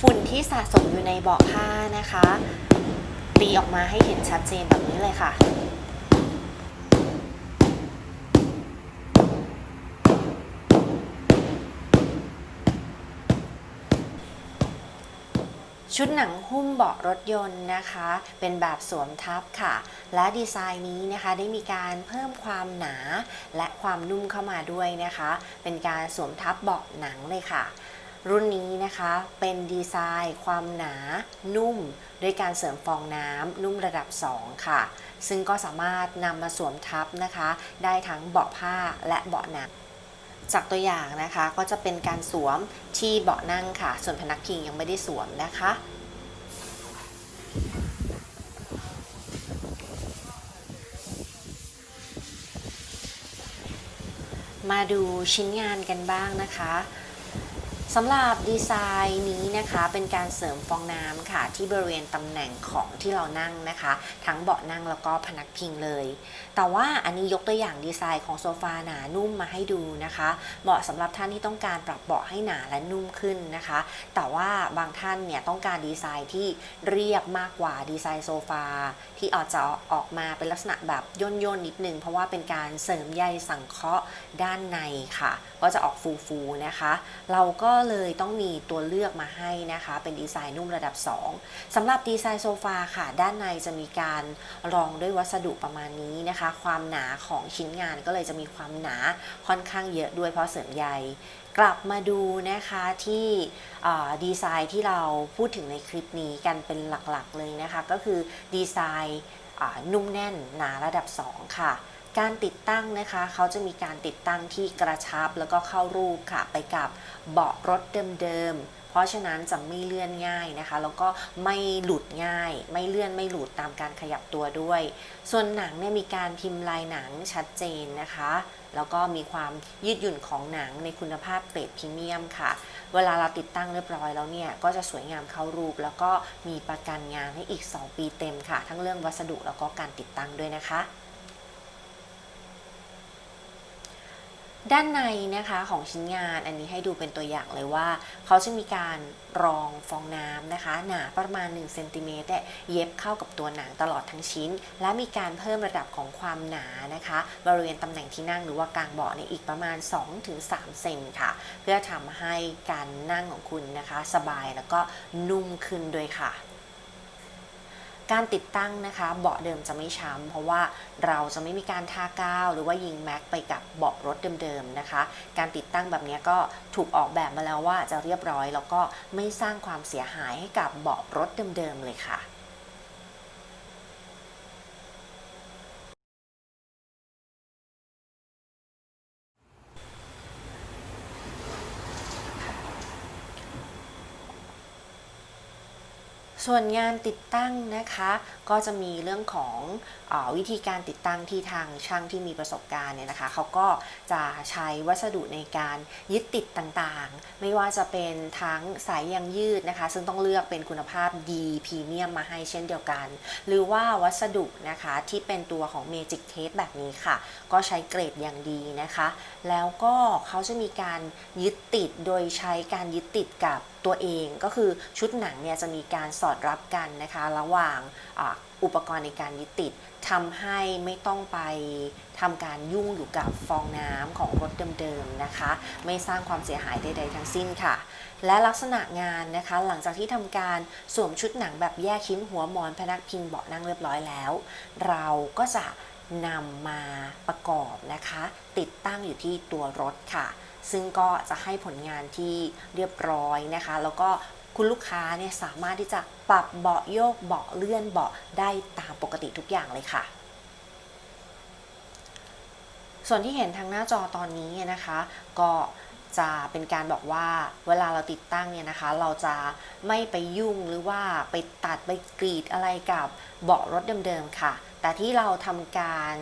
ฝุ่นที่สะสมอยู่ในเบาะผ้านะคะ ตีออกมาให้เห็นชัดเจนแบบนี้เลยค่ะชุดหนังหุ้มเบาะรถยนต์นะคะ เป็นแบบสวมทับค่ะ และดีไซน์นี้นะคะได้มีการเพิ่มความหนาและความนุ่มเข้ามาด้วยนะคะ เป็นการสวมทับเบาะหนังเลยค่ะ รุ่นนี้นะคะเป็นดีไซน์ความหนานุ่มด้วยการเสริมฟองน้ำนุ่มระดับ 2 ค่ะ ซึ่งก็สามารถนำมาสวมทับนะคะ ได้ทั้งเบาะผ้าและเบาะหนังจากตัวอย่างนะคะก็จะเป็นการสวมที่เบาะนั่งค่ะ ส่วนพนักพิงยังไม่ได้สวมนะคะ มาดูชิ้นงานกันบ้างนะคะ สำหรับดีไซน์นี้นะคะเป็นการเสริมฟองน้ำค่ะ ที่บริเวณตำแหน่งของที่เรานั่งนะคะ ทั้งเบาะนั่งแล้วก็พนักพิงเลย แต่ว่าอันนี้ยกตัวอย่างดีไซน์ของโซฟาหนานุ่มมาให้ดูนะคะเหมาะสำหรับท่านที่ต้องการปรับเบาะให้หนาและนุ่มขึ้นนะคะ แต่ว่าบางท่านเนี่ยต้องการดีไซน์ที่เรียบมากกว่าดีไซน์โซฟาที่อาจจะออกมาเป็นลักษณะแบบย่นๆนนิดนึง เพราะว่าเป็นการเสริมใยสังเคราะห์ด้านในค่ะ ก็จะออกฟูๆนะคะ เราก็เลยต้องมีตัวเลือกมาให้นะคะ เป็นดีไซน์นุ่มระดับ 2สำหรับดีไซน์โซฟาค่ะ ด้านในจะมีการรองด้วยวัสดุประมาณนี้นะคะ ความหนาของชิ้นงานก็เลยจะมีความหนาค่อนข้างเยอะด้วยเพราะเสริมใยกลับมาดูนะคะที่ดีไซน์ที่เราพูดถึงในคลิปนี้กันเป็นหลักๆเลยนะคะ ก็คือดีไซน์นุ่มแน่นหนาระดับ 2 ค่ะ การติดตั้งนะคะเขาจะมีการติดตั้งที่กระชับแล้วก็เข้ารูปค่ะไปกับเบาะรถเดิมๆเพราะฉะนั้นจะไม่เลื่อนง่ายนะคะ แล้วก็ไม่หลุดง่าย ไม่เลื่อนไม่หลุดตามการขยับตัวด้วย ส่วนหนังเนี่ยมีการพิมพ์ลายหนังชัดเจนนะคะ แล้วก็มีความยืดหยุ่นของหนังในคุณภาพเกรดพรีเมียมค่ะ เวลาเราติดตั้งเรียบร้อยแล้วเนี่ย ก็จะสวยงามเข้ารูป แล้วก็มีประกันงานให้อีก 2 ปีเต็มค่ะ ทั้งเรื่องวัสดุแล้วก็การติดตั้งด้วยนะคะ ด้านในนะคะของชิ้นงานอันนี้ให้ดูเป็นตัวอย่างเลยว่า เขาจะมีการรองฟองน้ำนะคะ หนาประมาณ1เซนติเมตรเยเย็บเข้ากับตัวหนังตลอดทั้งชิ้น และมีการเพิ่มระดับของความหนานะคะ บริเวณตำแหน่งที่นั่งหรือว่ากลางเบาะเนี่ยอีกประมาณ 2-3 เซนค่ะ เพื่อทำให้การนั่งของคุณนะคะ สบายแล้วก็นุ่มขึ้นด้วยค่ะ การติดตั้งนะคะ เบาะเดิมจะไม่ช้ำเพราะว่าเราจะไม่มีการทากาว หรือว่ายิงแม็กไปกับเบาะรถเดิมๆนะคะ การติดตั้งแบบนี้ก็ถูกออกแบบมาแล้วว่าจะเรียบร้อย แล้วก็ไม่สร้างความเสียหายให้กับเบาะรถเดิมๆเลยค่ะ ส่วนงานติดตั้งนะคะ ก็จะมีเรื่องของอวิธีการติดตั้งที่ทางช่างที่มีประสบการณ์เนี่ยนะคะเขาก็จะใช้วัสดุในการยึดติดต่างๆ ไม่ว่าจะเป็นทั้งสายยางยืดนะคะ ซึ่งต้องเลือกเป็นคุณภาพดีพรีเมียมมาให้เช่นเดียวกัน หรือว่าวัสดุนะคะที่เป็นตัวของ Magic Tape แบบนี้ค่ะ ก็ใช้เกรดอย่างดีนะคะ แล้วก็เขาจะมีการยึดติดโดยใช้การยึดติดกับ ตัวเองก็คือชุดหนังเนี่ยจะมีการสอดรับกันนะคะระหว่างอ,อุปกรณ์ในการยึดติดทำให้ไม่ต้องไปทำการยุ่งอยู่กับฟองน้ำของรถเดิมๆนะคะ ไม่สร้างความเสียหายใดๆทั้งสิ้นค่ะ และลักษณะงานนะคะ หลังจากที่ทำการสวมชุดหนังแบบแยกชิ้นหัวหมอนพนักพิงเบาะนั่งเรียบร้อยแล้ว เราก็จะนำมาประกอบนะคะ ติดตั้งอยู่ที่ตัวรถค่ะ ซึ่งก็จะให้ผลงานที่เรียบร้อยนะคะ แล้วก็คุณลูกค้าเนี่ยสามารถที่จะปรับเบาะโยกเบาะเลื่อนเบาะได้ตามปกติทุกอย่างเลยค่ะ ส่วนที่เห็นทางหน้าจอตอนนี้นะคะ ก็จะเป็นการบอกว่าเวลาเราติดตั้งเนี่ยนะคะ เราจะไม่ไปยุ่งหรือว่าไปตัดไปกรีดอะไรกับเบาะรถเดิมๆค่ะแต่ที่เราทำการ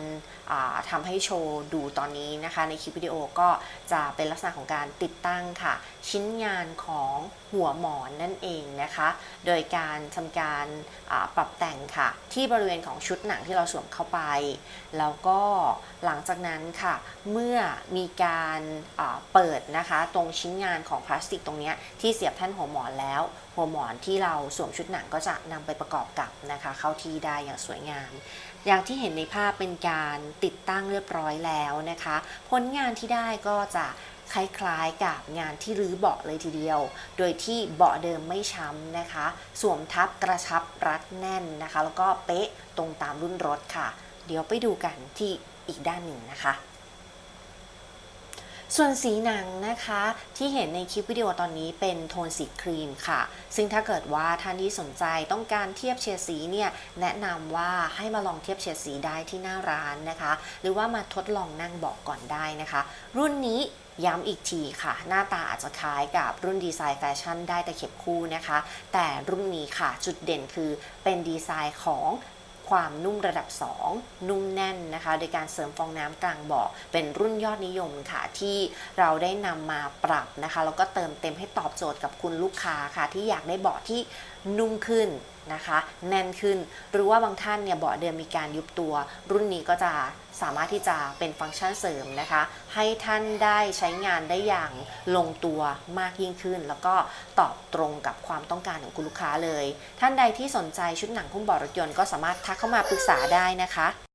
าทำให้โชว์ดูตอนนี้นะคะ ในคลิปวิดีโอก็จะเป็นลักษณะของการติดตั้งค่ะ ชิ้นงานของหัวหมอนนั่นเองนะคะ โดยการทำการาปรับแต่งค่ะ ที่บริเวณของชุดหนังที่เราสวมเข้าไป แล้วก็หลังจากนั้นค่ะ เมื่อมีการาเปิดนะคะตรงชิ้นงานของพลาสติกตรงนี้ที่เสียบแท่นหัวหมอนแล้ว หัวหมอนที่เราสวมชุดหนังก็จะนำไปประกอบกับนะคะ เข้าที่ได้อย่างสวยงาม อย่างที่เห็นในภาพเป็นการติดตั้งเรียบร้อยแล้วนะคะ ผลงานที่ได้ก็จะคล้ายๆกับงานที่รื้อเบาะเลยทีเดียว โดยที่เบาะเดิมไม่ช้ำนะคะ สวมทับกระชับรัดแน่นนะคะ แล้วก็เป๊ะตรงตามรุ่นรถค่ะ เดี๋ยวไปดูกันที่อีกด้านหนึ่งนะคะ ส่วนสีหนังนะคะที่เห็นในคลิปวิดีโอตอนนี้เป็นโทนสีครีมค่ะ ซึ่งถ้าเกิดว่าท่านที่สนใจต้องการเทียบเฉดสีเนี่ยแนะนำว่าให้มาลองเทียบเฉดสีได้ที่หน้าร้านนะคะ หรือว่ามาทดลองนั่งเบาะก่อนได้นะคะ รุ่นนี้ย้ำอีกทีค่ะ หน้าตาอาจจะคล้ายกับรุ่นดีไซน์แฟชั่นได้แต่เข็บคู่นะคะ แต่รุ่นนี้ค่ะจุดเด่นคือเป็นดีไซน์ของ ความนุ่มระดับ 2 นุ่มแน่นนะคะ โดยการเสริมฟองน้ำกลางเบาะเป็นรุ่นยอดนิยมค่ะ ที่เราได้นำมาปรับนะคะแล้วก็เติมเต็มให้ตอบโจทย์กับคุณลูกค้าค่ะ ที่อยากได้เบาะที่นุ่มขึ้นนะคะ แน่นขึ้น หรือว่าบางท่านเนี่ยเบาะเดิมมีการยุบตัว รุ่นนี้ก็จะ สามารถที่จะเป็นฟังก์ชันเสริมนะคะ ให้ท่านได้ใช้งานได้อย่างลงตัวมากยิ่งขึ้น แล้วก็ตอบตรงกับความต้องการของคุณลูกค้าเลย ท่านใดที่สนใจชุดหนังหุ้มเบาะรถยนต์ก็สามารถทักเข้ามาปรึกษาได้นะคะ